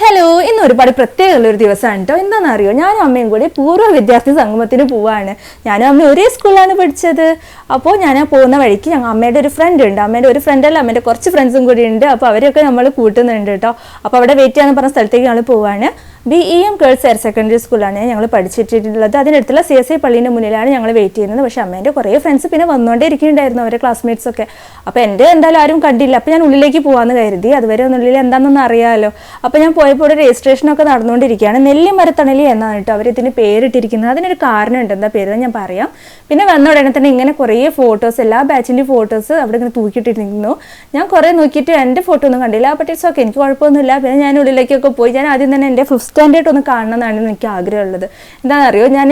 Hello ഇന്ന് ഒരുപാട് പ്രത്യേകമുള്ള ഒരു ദിവസമാണ് കേട്ടോ എന്താണെന്ന് അറിയോ ഞാനും അമ്മയും കൂടി പൂർവ വിദ്യാർത്ഥി സംഗമത്തിന് പോവാണ്. ഞാനും അമ്മയും ഒരേ സ്കൂളിലാണ് പഠിച്ചത്. അപ്പോൾ ഞാൻ പോകുന്ന വഴിക്ക് ഞങ്ങൾ അമ്മയുടെ ഒരു ഫ്രണ്ട് ഉണ്ട്. അമ്മയുടെ ഒരു ഫ്രണ്ട് അല്ല അമ്മയുടെ കുറച്ച് ഫ്രണ്ട്സും കൂടി ഉണ്ട്. അപ്പോൾ അവരെയൊക്കെ നമ്മൾ കൂട്ടുന്നുണ്ട് കേട്ടോ അപ്പോൾ അവിടെ വെയിറ്റ് ചെയ്യാന്ന് പറഞ്ഞ സ്ഥലത്തേക്ക് ഞങ്ങൾ പോവാണ്. B E M girls higher secondary സ്കൂളാണ് ഞങ്ങൾ പഠിച്ചിട്ടുള്ളത് അതിനടുത്തുള്ള സി എസ് ഐ പള്ളീന്റെ മുന്നിലാണ് ഞങ്ങൾ വെയിറ്റ് ചെയ്യുന്നത്. പക്ഷേ അമ്മേന്റെ കുറേ ഫ്രണ്ട്സ് പിന്നെ വന്നുകൊണ്ടേ ഇരിക്കുന്നുണ്ടായിരുന്നു അവരെ ക്ലാസ്മേറ്റ്സ് ഒക്കെ. അപ്പോൾ എന്റെ എന്തായാലും ആരും കണ്ടില്ല. അപ്പോൾ ഞാൻ ഉള്ളിലേക്ക് പോകാമെന്ന് കരുതി. അതുവരെ ഒന്നുള്ളിൽ എന്താണെന്നൊന്നും അറിയാമല്ലോ അപ്പോൾ ഞാൻ പോയപ്പോൾ ഒരു രജിസ്ട്രേഷനൊക്കെ നടന്നുകൊണ്ടിരിക്കുകയാണ് നെല്ലിമരത്തണലി എന്നാണ് കേട്ടോ ഇതിന് പേരിട്ടിരിക്കുന്നത്. അതിനൊരു കാരണമുണ്ട് എന്താ പേര് ഞാൻ പറയാം. പിന്നെ വന്ന ഉടനെ തന്നെ ഇങ്ങനെ കുറേ ഫോട്ടോസ് എല്ലാ ബാച്ചിന്റെ ഫോട്ടോസ് അവിടെ ഇങ്ങനെ തൂക്കിയിട്ടിരിക്കുന്നു ഞാൻ കുറേ നോക്കിയിട്ട് എന്റെ ഫോട്ടോ ഒന്നും കണ്ടില്ല. ബട്ട് ഇറ്റ്സ് ഓക്കെ എനിക്ക് കുഴപ്പമൊന്നുമില്ല. പിന്നെ ഞാൻ ഉള്ളിലേക്കൊക്കെ പോയി. ഞാൻ ആദ്യം തന്നെ എന്റെ ഫിഫ്ത്ത് സ്റ്റാൻഡേർഡ് ഒന്ന് കാണണം എന്നാണ് എനിക്ക് ആഗ്രഹമുള്ളത്. എന്താണെന്നറിയോ? ഞാൻ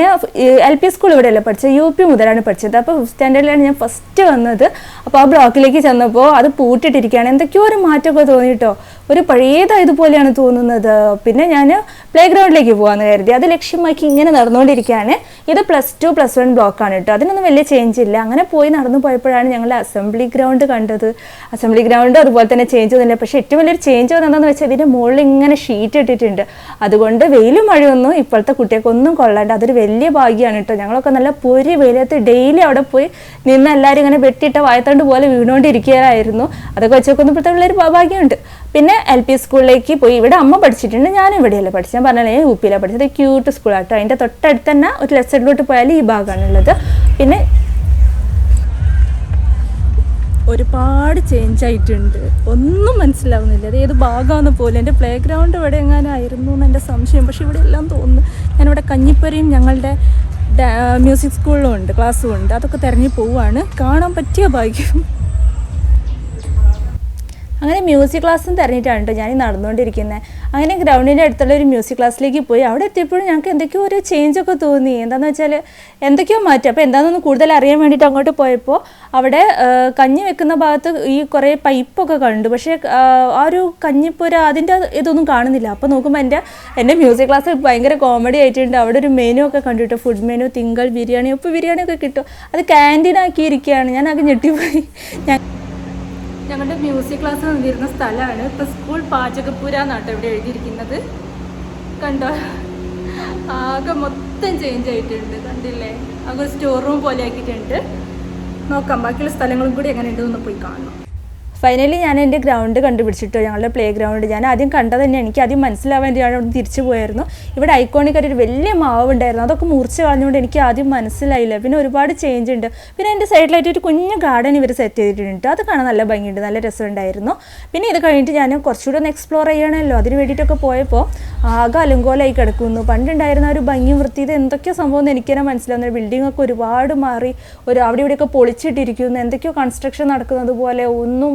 എൽ പി സ്കൂൾ ഇവിടെയല്ല പഠിച്ചത്. യു പി മുതലാണ് പഠിച്ചത്. അപ്പോൾ ഫിഫ്ത്ത് സ്റ്റാൻഡേർഡിലാണ് ഞാൻ ഫസ്റ്റ് വന്നത്. അപ്പോൾ ആ ബ്ലോക്കിലേക്ക് ചെന്നപ്പോൾ അത് പൂട്ടിട്ടിരിക്കുകയാണ് എന്തൊക്കെയോ ഒരു മാറ്റമൊക്കെ തോന്നിയിട്ടോ. ഒരു പഴയതായതുപോലെയാണ് തോന്നുന്നത്. പിന്നെ ഞാൻ പ്ലേ ഗ്രൗണ്ടിലേക്ക് പോകാമെന്ന് കരുതി. അത് ലക്ഷ്യമാക്കി ഇങ്ങനെ നടന്നുകൊണ്ടിരിക്കുകയാണ്. ഇത് പ്ലസ് ടു പ്ലസ് വൺ ബ്ലോക്കാണ് കേട്ടോ. അതിനൊന്നും വലിയ ചേഞ്ച് ഇല്ല. അങ്ങനെ പോയി നടന്നു പോയപ്പോഴാണ് ഞങ്ങൾ അസംബ്ലി ഗ്രൗണ്ട് കണ്ടത്. അസംബ്ലി ഗ്രൗണ്ട് അതുപോലെ തന്നെ ചേഞ്ച് ഒന്നുമില്ല പക്ഷേ ഏറ്റവും വലിയൊരു ചേഞ്ച് വന്നതെന്ന് വെച്ചാൽ ഇതിന്റെ മുകളിൽ ഇങ്ങനെ ഷീറ്റ് ഇട്ടിട്ടുണ്ട്. അതുകൊണ്ട് വെയിലും മഴയൊന്നും ഇപ്പോഴത്തെ കുട്ടികൾക്കൊന്നും കൊള്ളാണ്ട് അതൊരു വലിയ ഭാഗ്യമാണ് കേട്ടോ. ഞങ്ങളൊക്കെ നല്ല പൊരി വെയിലത്ത് ഡെയിലി അവിടെ പോയി നിന്ന് എല്ലാവരും ഇങ്ങനെ വെട്ടിയിട്ട വായത്തണ്ട് പോലെ വീണുകൊണ്ടിരിക്കുകയായിരുന്നു. അതൊക്കെ വെച്ചൊക്കെ ഒന്നും ഇപ്പോഴത്തെ ഭാഗ്യമുണ്ട്. പിന്നെ എൽ പി സ്കൂളിലേക്ക് പോയി. ഇവിടെ അമ്മ പഠിച്ചിട്ടുണ്ട് ഞാനും ഇവിടെയല്ല പഠിച്ചത്. ഞാൻ പറഞ്ഞാൽ യു പിയിലാണ് പഠിച്ചത്. ക്യൂട്ട് സ്കൂളാട്ടോ അതിന്റെ തൊട്ടടുത്ത് തന്നെ ഒരു ലെഫ്റ്റ് സൈഡിലോട്ട് പോയാൽ ഈ ഭാഗമാണുള്ളത്. പിന്നെ ഒരുപാട് ചേഞ്ച് ആയിട്ടുണ്ട്. ഒന്നും മനസ്സിലാവുന്നില്ല. അത് ഏത് ഭാഗമാണെന്ന് പോലും. എന്റെ പ്ലേ ഗ്രൗണ്ട് ഇവിടെ എങ്ങാനായിരുന്നു എന്ന് എന്റെ സംശയം. പക്ഷെ ഇവിടെ എല്ലാം തോന്നുന്നു. ഞാനിവിടെ കഞ്ഞിപ്പരയും ഞങ്ങളുടെ മ്യൂസിക് സ്കൂളിലും ഉണ്ട് ക്ലാസ്സും ഉണ്ട്. അതൊക്കെ തിരഞ്ഞു പോവുകയാണ്. കാണാൻ പറ്റിയ ഭാഗ്യം. അങ്ങനെ മ്യൂസിക് ക്ലാസ്സും തിരഞ്ഞിട്ടാണ് കേട്ടോ ഞാൻ നടന്നുകൊണ്ടിരിക്കുന്നത് അങ്ങനെ ഗ്രൗണ്ടിന്റെ അടുത്തുള്ള ഒരു മ്യൂസിക് ക്ലാസ്സിലേക്ക് പോയി. അവിടെ എത്തിയപ്പോഴും ഞങ്ങൾക്ക് എന്തൊക്കെയോ ഒരു ചേഞ്ച് ഒക്കെ തോന്നി. എന്താണെന്ന് വെച്ചാൽ എന്തൊക്കെയോ മാറ്റി. അപ്പോൾ എന്താണെന്നൊന്ന് കൂടുതൽ അറിയാൻ വേണ്ടിയിട്ട് അങ്ങോട്ട് പോയപ്പോൾ അവിടെ കഞ്ഞി വെക്കുന്ന ഭാഗത്ത് ഈ കുറേ പൈപ്പൊക്കെ കണ്ടു. പക്ഷേ ആ, ഒരു കഞ്ഞിപ്പുര അതിന്റെ ഇതൊന്നും കാണുന്നില്ല. അപ്പോൾ നോക്കുമ്പോൾ എന്റെ എന്റെ മ്യൂസിക് ക്ലാസ് ഭയങ്കര കോമഡി ആയിട്ടുണ്ട്. അവിടെ ഒരു മെനു ഒക്കെ കണ്ടിട്ട് ഫുഡ് മെനു തിങ്കൾ ബിരിയാണി ഉപ്പ് ബിരിയാണി ഒക്കെ കിട്ടും. അത് ക്യാന്റീൻ ആക്കിയിരിക്കുകയാണ് ഞാൻ ആകെ ഞെട്ടിപ്പോയി. ഞാൻ ഞങ്ങളുടെ മ്യൂസിക് ക്ലാസ് വന്നിരുന്ന സ്ഥലമാണ്. ഇപ്പം സ്കൂൾ പാചകപ്പുര എന്നാട്ടോ ഇവിടെ എഴുതിയിരിക്കുന്നത്. കണ്ടോ? ആകെ മൊത്തം ചേഞ്ച് ആയിട്ടുണ്ട്. കണ്ടില്ലേ? ആകെ സ്റ്റോർ റൂം പോലെ ആക്കിയിട്ടുണ്ട് നോക്കാം ബാക്കിയുള്ള സ്ഥലങ്ങളും കൂടി എങ്ങനെ ഉണ്ടെന്ന് പോയി കാണണം. ഫൈനലി ഞാൻ എന്റെ ഗ്രൗണ്ട് കണ്ടുപിടിച്ചിട്ടോ ഞങ്ങളുടെ പ്ലേ ഗ്രൗണ്ട് ഞാൻ ആദ്യം കണ്ടത് തന്നെ എനിക്ക് ആദ്യം മനസ്സിലാവാൻ ഞാൻ അവിടെ തിരിച്ചു പോയായിരുന്നു. ഇവിടെ ഐക്കോണിക് ഒരു വലിയ മാവ് ഉണ്ടായിരുന്നു. അതൊക്കെ മുറിച്ച് കളഞ്ഞുകൊണ്ട് എനിക്ക് ആദ്യം മനസ്സിലായില്ല. പിന്നെ ഒരുപാട് ചേഞ്ച് ഉണ്ട്. പിന്നെ എന്റെ സൈഡിലായിട്ട് ഒരു കുഞ്ഞു ഗാർഡൻ ഇവർ സെറ്റ് ചെയ്തിട്ടുണ്ട്. അത് കാണാൻ നല്ല ഭംഗിയുണ്ട്. നല്ല രസമുണ്ടായിരുന്നു പിന്നെ ഇത് കഴിഞ്ഞിട്ട് ഞാൻ കുറച്ചുകൂടെ ഒന്ന് എക്സ്പ്ലോർ ചെയ്യണമല്ലോ. അതിന് വേണ്ടിയിട്ടൊക്കെ പോയപ്പോൾ ആകെ അലങ്കോലായി കിടക്കുന്നു. പണ്ടുണ്ടായിരുന്ന ഒരു ഭംഗി വൃത്തി ഇത് എന്തൊക്കെയോ സംഭവം എന്ന് എനിക്ക് തന്നെ മനസ്സിലാവുന്ന. ബിൽഡിംഗ് ഒക്കെ ഒരുപാട് മാറി. ഒരു അവിടെ ഇവിടെയൊക്കെ പൊളിച്ചിട്ടിരിക്കുന്നു. എന്തൊക്കെയോ കൺസ്ട്രക്ഷൻ നടക്കുന്നത് പോലെ ഒന്നും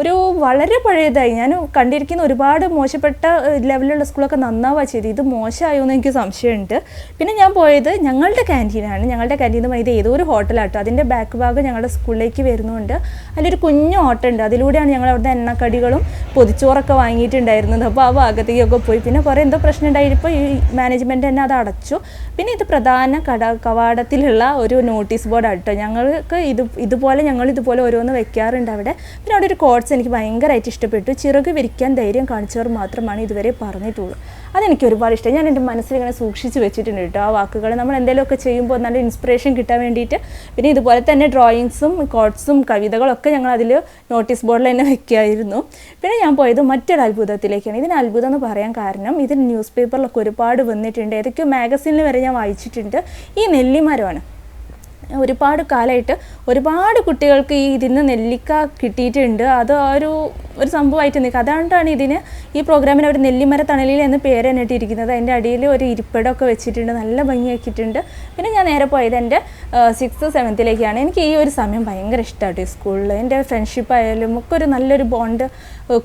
ഒരു വളരെ പഴയതായി. ഞാൻ കണ്ടിരിക്കുന്ന ഒരുപാട് മോശപ്പെട്ട ലെവലിലുള്ള സ്കൂളൊക്കെ നന്നാവുക ചെയ്ത് ഇത് മോശമായോ എന്ന് എനിക്ക് സംശയമുണ്ട്. പിന്നെ ഞാൻ പോയത് ഞങ്ങളുടെ ക്യാന്റീനാണ് ഞങ്ങളുടെ ക്യാന്റീൻ പറയുന്നത് ഏതോ ഒരു ഹോട്ടലാട്ടോ. അതിന്റെ ബാക്ക് ഭാഗം ഞങ്ങളുടെ സ്കൂളിലേക്ക് വരുന്നുണ്ട്. അതിലൊരു കുഞ്ഞു ഓട്ടം ഉണ്ട് അതിലൂടെയാണ് ഞങ്ങൾ അവിടുത്തെ എണ്ണക്കടികളും പൊതിച്ചോറൊക്കെ വാങ്ങിയിട്ടുണ്ടായിരുന്നത്. അപ്പോൾ ആ ഭാഗത്തേക്കൊക്കെ പോയി. പിന്നെ കുറേ എന്തോ പ്രശ്നം ഉണ്ടായിരുന്നപ്പോൾ ഈ മാനേജ്മെന്റ് തന്നെ അത് അടച്ചു. പിന്നെ ഇത് പ്രധാന കട കവാടത്തിലുള്ള ഒരു നോട്ടീസ് ബോർഡ് ആട്ടോ. ഞങ്ങൾക്ക് ഇത് ഇതുപോലെ ഞങ്ങൾ ഇതുപോലെ ഓരോന്ന് വെക്കാറുണ്ട് അവിടെ. പിന്നെ അവിടെ ഒരു കോട്സ് എനിക്ക് ഭയങ്കരമായിട്ട് ഇഷ്ടപ്പെട്ടു. ചിറക് വിരിക്കാൻ ധൈര്യം കാണിച്ചവർ മാത്രമാണ് ഇതുവരെ പറഞ്ഞിട്ടുള്ളൂ. അതെനിക്ക് ഒരുപാട് ഇഷ്ടം. ഞാൻ എന്റെ മനസ്സിൽ ഇങ്ങനെ സൂക്ഷിച്ച് വെച്ചിട്ടുണ്ട് കേട്ടോ ആ വാക്കുകൾ. നമ്മൾ എന്തെങ്കിലുമൊക്കെ ചെയ്യുമ്പോൾ നല്ല ഇൻസ്പിറേഷൻ കിട്ടാൻ വേണ്ടിയിട്ട് പിന്നെ ഇതുപോലെ തന്നെ ഡ്രോയിങ്സും കോട്ട്സും കവിതകളൊക്കെ ഞങ്ങൾ അതിൽ നോട്ടീസ് ബോർഡിൽ തന്നെ വയ്ക്കുമായിരുന്നു പിന്നെ ഞാൻ പോയത് മറ്റൊരു അത്ഭുതത്തിലേക്കാണ്. ഇതിന് അത്ഭുതം എന്ന് പറയാൻ കാരണം ഇതിന് ന്യൂസ് പേപ്പറിലൊക്കെ ഒരുപാട് വന്നിട്ടുണ്ട്. ഏതൊക്കെയോ മാഗസീനിൽ വരെ ഞാൻ വായിച്ചിട്ടുണ്ട്. ഈ നെല്ലിമരമാണ്. ഒരുപാട് കാലമായിട്ട് ഒരുപാട് കുട്ടികൾക്ക് ഈ ഇതിന്ന് നെല്ലിക്ക കിട്ടിയിട്ടുണ്ട്. അത് ആ ഒരു ഒരു സംഭവമായിട്ട് നിൽക്കുക. അതുകൊണ്ടാണ് ഇതിന് ഈ പ്രോഗ്രാമിന് അവർ നെല്ലിമര തണലിൽ എന്ന് പേര് തന്നെ ഇട്ടിരിക്കുന്നത് അതിന്റെ അടിയിൽ ഒരു ഇരിപ്പിടമൊക്കെ വെച്ചിട്ടുണ്ട്. നല്ല ഭംഗിയാക്കിയിട്ടുണ്ട്. പിന്നെ ഞാൻ നേരെ പോയത് എന്റെ സിക്സ് സെവൻത്തിലേക്കാണ് എനിക്ക് ഈ ഒരു സമയം ഭയങ്കര ഇഷ്ടമാണ് ഈ സ്കൂളിൽ. എന്റെ ഫ്രണ്ട്ഷിപ്പ് ആയാലും ഒക്കെ ഒരു നല്ലൊരു ബോണ്ട്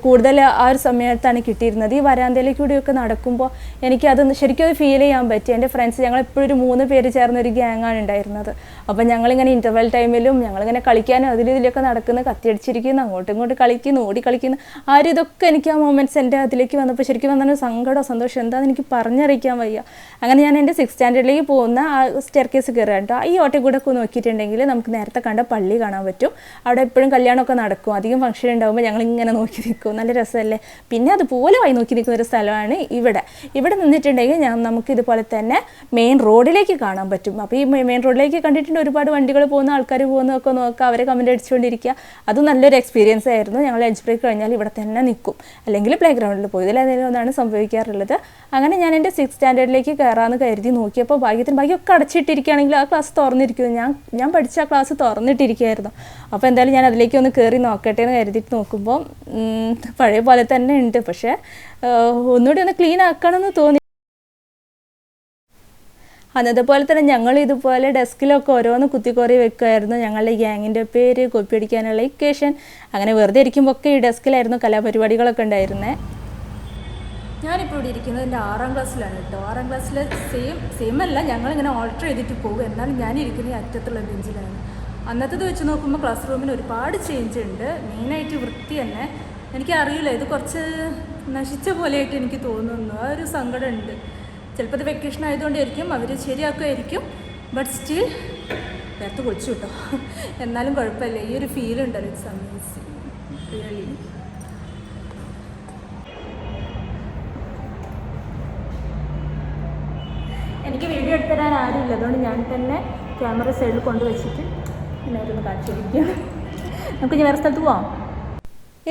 കൂടുതൽ ആ ഒരു സമയത്താണ് കിട്ടിയിരുന്നത്. ഈ വരാന്തയിലേക്കൂടിയൊക്കെ നടക്കുമ്പോൾ എനിക്കത് ശരിക്കും അത് ഫീൽ ചെയ്യാൻ പറ്റി. എന്റെ ഫ്രണ്ട്സ് ഞങ്ങൾ എപ്പോഴും ഒരു മൂന്ന് പേര് ചേർന്ന ഒരു ഗ്യാങ്ങാണ് ഉണ്ടായിരുന്നത്. അപ്പോൾ ഞങ്ങളിങ്ങനെ ഇന്റർവെൽ ടൈമിലും ഞങ്ങളിങ്ങനെ കളിക്കാനും അതിലും ഇതിലൊക്കെ നടക്കുന്ന കത്തിയടിച്ചിരിക്കുന്നു. അങ്ങോട്ടും ഇങ്ങോട്ടും കളിക്കുന്നു ഓടി കളിക്കുന്നു. ആ ഒരു ഇതൊക്കെ എനിക്ക് ആ മൊമെന്റ്സ് എന്റെ അതിലേക്ക് വന്നപ്പോൾ ശരിക്കും പറഞ്ഞാൽ സങ്കടം സന്തോഷം എന്താണെന്ന് എനിക്ക് പറഞ്ഞറിയിക്കാൻ വയ്യ. അങ്ങനെ ഞാൻ എന്റെ സിക്സ് സ്റ്റാൻഡേർഡിലേക്ക് പോകുന്ന ആ സ്റ്റെയർ കേസ് കയറുക കേട്ടോ. ഈ ഓട്ടോ കൂടെ ഒക്കെ നോക്കിയിട്ടുണ്ടെങ്കിൽ നമുക്ക് നേരത്തെ കണ്ട പള്ളി കാണാൻ പറ്റും. അവിടെ എപ്പോഴും കല്യാണമൊക്കെ നടക്കും. അധികം ഫംഗ്ഷൻ ഉണ്ടാകുമ്പോൾ ഞങ്ങൾ ഇങ്ങനെ നോക്കി നിൽക്കും. നല്ല രസമല്ലേ? പിന്നെ അതുപോലെ വൈ നോക്കി നിൽക്കുന്ന ഒരു സ്ഥലമാണ് ഇവിടെ. ഇവിടെ നിന്നിട്ടുണ്ടെങ്കിൽ ഞാൻ നമുക്ക് ഇതുപോലെ തന്നെ മെയിൻ റോഡിലേക്ക് കാണാൻ പറ്റും. അപ്പോൾ ഈ മെയിൻ റോഡിലേക്ക് കണ്ടിട്ടുണ്ട് ഒരുപാട് വണ്ടികൾ പോകുന്ന ആൾക്കാർ പോകുന്നതൊക്കെ നോക്കുക അവരെ കമന്റ് അടിച്ചുകൊണ്ടിരിക്കുക. അത് നല്ലൊരു എക്സ്പീരിയൻസ് ആയിരുന്നു. ഞങ്ങൾ ലഞ്ച് ബ്രേക്ക് കഴിഞ്ഞാൽ ഇവിടെ തന്നെ നിൽക്കും. അല്ലെങ്കിൽ പ്ലേ ഗ്രൗണ്ടിൽ പോയി. ഇതിലേതെങ്കിലും ഒന്നാണ് സംഭവിക്കാറുള്ളത്. അങ്ങനെ ഞാൻ എന്റെ സിക്സ് സ്റ്റാൻഡേർഡിലേക്ക് കയറാമെന്ന് കരുതി നോക്കിയപ്പോൾ ഭാഗ്യത്തിന് ഭാഗ്യമൊക്കെ അടച്ചിട്ടിരിക്കുകയാണെങ്കിൽ ആ ക്ലാസ് തുറന്നിരിക്കുന്നു. ഞാൻ ഞാൻ പഠിച്ച ആ ക്ലാസ് തുറന്നിട്ടിരിക്കുകയായിരുന്നു. അപ്പോൾ എന്തായാലും ഞാൻ അതിലേക്ക് ഒന്ന് കയറി നോക്കട്ടെ എന്ന് കരുതിയിട്ട് നോക്കുമ്പോൾ പഴയ പോലെ തന്നെ ഉണ്ട്. പക്ഷേ ഒന്നുകൂടി ഒന്ന് ക്ലീൻ ആക്കണമെന്ന് തോന്നി അന്നത്തെ പോലെ തന്നെ ഞങ്ങൾ ഇതുപോലെ ഡെസ്കിലൊക്കെ ഓരോന്ന് കുത്തിക്കോറി വെക്കുമായിരുന്നു ഞങ്ങളുടെ ഗ്യാങ്ങിന്റെ പേര് കോപ്പി അടിക്കാനുള്ള ഇക്വേഷൻ അങ്ങനെ വെറുതെ ഇരിക്കുമ്പോൾ ഒക്കെ ഈ ഡെസ്കിലായിരുന്നു കലാപരിപാടികളൊക്കെ ഉണ്ടായിരുന്നത് ഞാനിപ്പോൾ ഇവിടെ ഇരിക്കുന്നത് എന്റെ ആറാം ക്ലാസ്സിലാണ് കേട്ടോ. ആറാം ക്ലാസ്സിൽ സെയിം സെയിം അല്ല ഞങ്ങളിങ്ങനെ ഓൾട്ടർ ചെയ്തിട്ട് പോകും. എന്നാലും ഞാനിരിക്കുന്ന അറ്റത്തുള്ള ബെഞ്ചിലാണ്. അന്നത്തേത് വെച്ച് നോക്കുമ്പോൾ ക്ലാസ് റൂമിന് ഒരുപാട് ചേഞ്ച് ഉണ്ട്. മെയിനായിട്ട് വൃത്തി തന്നെ. എനിക്കറിയില്ല ഇത് കുറച്ച് നശിച്ച പോലെയായിട്ട് എനിക്ക് തോന്നുന്നു. ആ ഒരു സങ്കടം ഉണ്ട് ചിലപ്പോൾ ഇത് വെക്കേഷൻ ആയതുകൊണ്ടായിരിക്കും അവർ ശരിയാക്കുമായിരിക്കും ബട്ട് സ്റ്റിൽ നേരത്തെ കുളിച്ചു കിട്ടോ. എന്നാലും കുഴപ്പമില്ല. ഈ ഒരു ഫീൽ ഉണ്ടല്ലോ ഇറ്റ്സ് അമേസിങ് റിയലി എനിക്ക് വീഡിയോ എടുത്തു തരാൻ ആരുമില്ല. അതുകൊണ്ട് ഞാൻ തന്നെ ക്യാമറ സൈഡിൽ കൊണ്ടുവച്ചിട്ട് നേരത്തെ കാണിച്ചു കൊടുക്കുക നമുക്ക് ഇനി വേറെ സ്ഥലത്ത് പോവാം.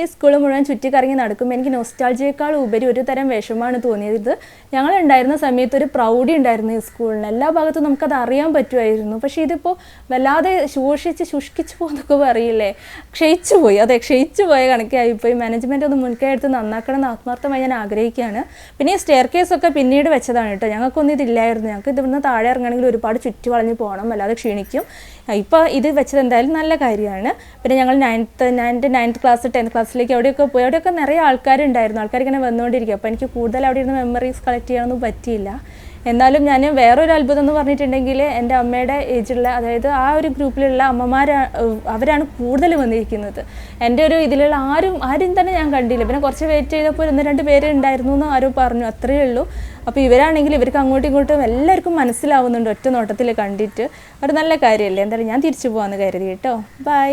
ഈ സ്കൂൾ മുഴുവൻ ചുറ്റിക്കറങ്ങി നടക്കുമ്പോൾ എനിക്ക് നോസ്റ്റാൾജിയേക്കാൾ ഉപരി ഒരു തരം വിഷമാണ് തോന്നിയത്. ഞങ്ങൾ ഉണ്ടായിരുന്ന സമയത്ത് ഒരു പ്രൗഢി ഉണ്ടായിരുന്നു ഈ സ്കൂളിന്. എല്ലാ ഭാഗത്തും നമുക്കത് അറിയാൻ പറ്റുമായിരുന്നു. പക്ഷേ ഇതിപ്പോൾ വല്ലാതെ ശോഷിച്ച് ശുഷ്കിച്ചു പോകുന്നൊക്കെ പറയില്ലേ? ക്ഷയിച്ചു പോയി. അതെ ക്ഷയിച്ചു പോയ കണക്കായി പോയി മാനേജ്മെന്റ് ഒന്ന് മുൻകൈ എടുത്ത് നന്നാക്കണം എന്ന് ആത്മാർത്ഥമായി ഞാൻ ആഗ്രഹിക്കുകയാണ്. പിന്നെ ഈ സ്റ്റെയർ കേസൊക്കെ പിന്നീട് വെച്ചതാണ് കേട്ടോ. ഞങ്ങൾക്കൊന്നും ഇതില്ലായിരുന്നു. ഞങ്ങൾക്ക് ഇവിടുന്ന് താഴെ ഇറങ്ങണമെങ്കിൽ ഒരുപാട് ചുറ്റി വളഞ്ഞ് പോകണം. അല്ലാതെ ക്ഷീണിക്കും. ഇപ്പോൾ ഇത് വെച്ചത് എന്തായാലും നല്ല കാര്യമാണ്. പിന്നെ ഞങ്ങൾ ninth ninth ninth class tenth ക്ലാസ്സിലേക്ക് അവിടെയൊക്കെ പോയി? അവിടെയൊക്കെ നിറയെ ആൾക്കാരുണ്ടായിരുന്നു. ആൾക്കാർ ഇങ്ങനെ വന്നുകൊണ്ടിരിക്കും അപ്പോൾ എനിക്ക് കൂടുതൽ അവിടെ ഇരുന്ന് മെമ്മറീസ് കളക്ട് ചെയ്യാനൊന്നും പറ്റിയില്ല. എന്നാലും ഞാൻ വേറൊരു അത്ഭുതം എന്ന് പറഞ്ഞിട്ടുണ്ടെങ്കിൽ എന്റെ അമ്മയുടെ ഏജുള്ള അതായത് ആ ഒരു ഗ്രൂപ്പിലുള്ള അമ്മമാർ അവരാണ് കൂടുതൽ വന്നിരിക്കുന്നത്. എന്റെ ഒരു ഇതിലുള്ള ആരും ആരും തന്നെ ഞാൻ കണ്ടില്ല. പിന്നെ കുറച്ച് വെയിറ്റ് ചെയ്തപ്പോൾ ഒന്ന് രണ്ട് പേര് ഉണ്ടായിരുന്നു എന്ന് ആരും പറഞ്ഞു. അത്രയേ ഉള്ളൂ. അപ്പോൾ ഇവരാണെങ്കിൽ ഇവർക്ക് അങ്ങോട്ടും ഇങ്ങോട്ടും എല്ലാവർക്കും മനസ്സിലാവുന്നുണ്ട് ഒറ്റ നോട്ടത്തിൽ കണ്ടിട്ട്. ഒരു നല്ല കാര്യമല്ലേ? എന്തായാലും ഞാൻ തിരിച്ചു പോകാമെന്ന് കരുതി കേട്ടോ. ബൈ